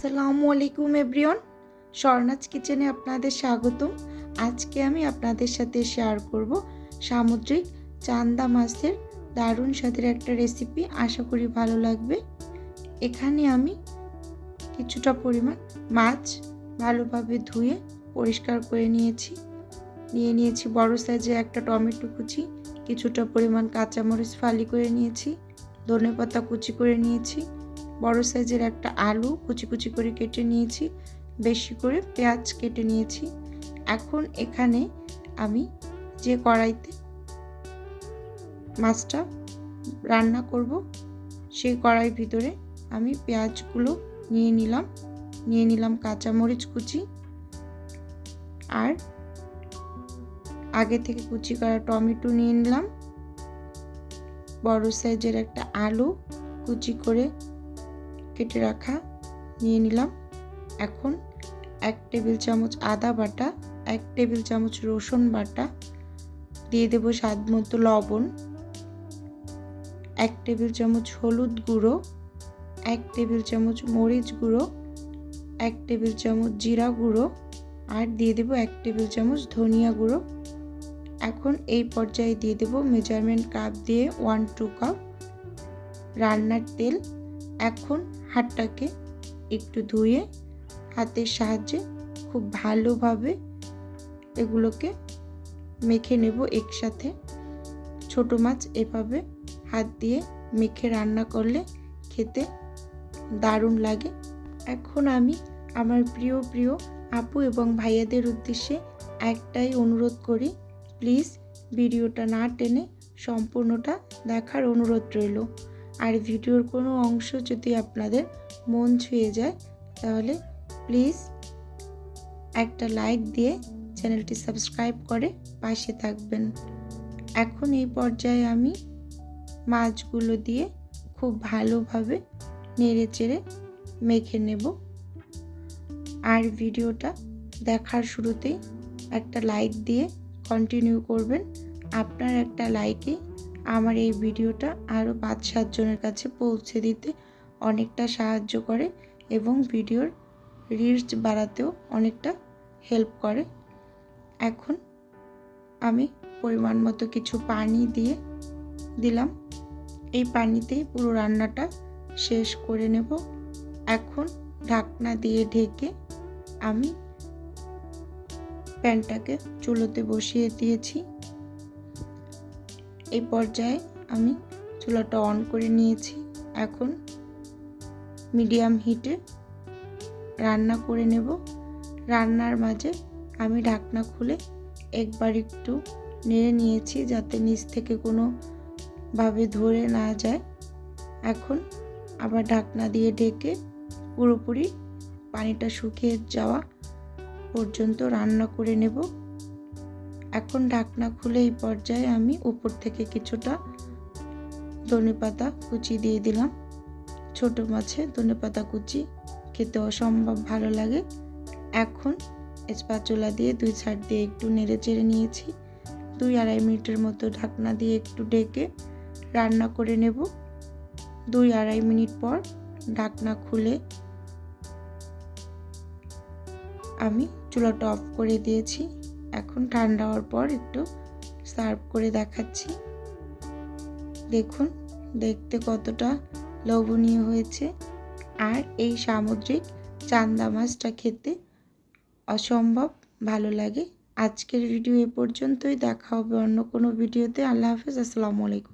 আসসালামু আলাইকুম এভরিওন স্বর্ণাজ কিচেনে আপনাদের স্বাগতম। আজকে আমি আপনাদের সাথে শেয়ার করব সামুদ্রিক চান্দা মাছের দারুণ স্বাদের একটা রেসিপি। আশা করি ভালো লাগবে। এখানে আমি কিছুটা পরিমাণ মাছ ভালোভাবে ধুয়ে পরিষ্কার করে নিয়েছি। নিয়ে নিয়েছি বড় সাইজে একটা টমেটো কুচি, কিছুটা পরিমাণ কাঁচামরিচ ফালি করে নিয়েছি ধনে পাতা কুচি করে নিয়েছি। বড় সাইজের একটা আলু কুচি কুচি করে কেটে নিয়েছি, বেশি করে পেঁয়াজ কেটে নিয়েছি। এখন এখানে আমি যে কড়াইতে মাছটা রান্না করব, সেই কড়াইয়ের ভিতরে আমি পেঁয়াজগুলো নিয়ে নিলাম। নিয়ে নিলাম কাঁচামরিচ কুচি আর আগে থেকে কুচি করা টমেটো নিয়ে নিলাম। বড় সাইজের একটা আলু কুচি করে কেটে রাখা, নিয়ে নিলাম। এখন এক টেবিল চামচ আদা বাটা, এক টেবিল চামচ রসুন বাটা, দিয়ে দেব স্বাদ মতো লবণ, এক টেবিল চামচ হলুদ গুঁড়ো, এক টেবিল চামচ মরিচ গুঁড়ো, এক টেবিল চামচ জিরা গুঁড়ো, আর দিয়ে দেব এক টেবিল চামচ ধনিয়া গুঁড়ো। এখন এই পর্যায়ে দিয়ে দেব মেজারমেন্ট কাপ দিয়ে ওয়ান টু কাপ রান্নার তেল। এখন হাতটাকে একটু ধুয়ে হাতের সাহায্যে খুব ভালোভাবে এগুলোকে মেখে নেব একসাথে। ছোট মাছ এভাবে হাত দিয়ে মেখে রান্না করলে খেতে দারুণ লাগে। এখন আমি আমার প্রিয় প্রিয় আপু এবং ভাইয়াদের উদ্দেশ্যে একটাই অনুরোধ করি, প্লিজ ভিডিওটা না টেনে সম্পূর্ণটা দেখার অনুরোধ রইল। আর ভিডিওর কোনো অংশ যদি আপনাদের মন ছুঁয়ে যায়, তাহলে প্লিজ একটা লাইক দিয়ে চ্যানেলটি সাবস্ক্রাইব করে পাশে থাকবেন। এখন এই পর্যায়ে আমি মাছগুলো দিয়ে খুব ভালোভাবে নেড়ে চেড়ে মেখে নেব। আর ভিডিওটা দেখার শুরুতেই একটা লাইক দিয়ে কন্টিনিউ করবেন। আপনার একটা লাইকে আমার এই ভিডিওটা আরও পাঁচ সাতজনের কাছে পৌঁছে দিতে অনেকটা সাহায্য করে এবং ভিডিওর রিচ বাড়াতেও অনেকটা হেল্প করে। এখন আমি পরিমাণ মতো কিছু পানি দিয়ে দিলাম। এই পানিতেই পুরো রান্নাটা শেষ করে নেব। এখন ঢাকনা দিয়ে ঢেকে আমি প্যানটাকে চুলোতে বসিয়ে দিয়েছি। এই পর্যায়ে আমি চুলাটা অন করে নিয়েছি। এখন মিডিয়াম হিটে রান্না করে নেব। রান্নার মাঝে আমি ঢাকনা খুলে একবার একটু নেড়ে নিয়েছি যাতে নিচ থেকে কোনো ভাবে ধরে না যায়। এখন আবার ঢাকনা দিয়ে ঢেকে পুরোপুরি পানিটা শুকিয়ে যাওয়া পর্যন্ত রান্না করে নেব। এখন ঢাকনা খুলে এই পর্যায়ে আমি উপর থেকে কিছুটা ধনে পাতা কুচি দিয়ে দিলাম। ছোট মাছে ধনে পাতা কুচি খেতে অসম্ভব ভালো লাগে। এখন স্পাচুলা দিয়ে দুই সাইড দিয়ে একটু নেড়ে চেড়ে নিয়েছি। দুই আড়াই মিনিটের মতো ঢাকনা দিয়ে একটু ডেকে রান্না করে নেব। দুই আড়াই মিনিট পর ঢাকনা খুলে আমি চুলাটা অফ করে দিয়েছি। এখন ঠান্ডা হওয়ার পর একটু সার্ভ করে দেখাচ্ছি। দেখুন, দেখতে কতটা লবণীয় হয়েছে। আর এই সামুদ্রিক চান্দা মাছটা খেতে অসম্ভব ভালো লাগে। আজকের ভিডিও এ পর্যন্তই। দেখা হবে অন্য কোনো ভিডিওতে। আল্লাহ হাফেজ। আসসালামু আলাইকুম।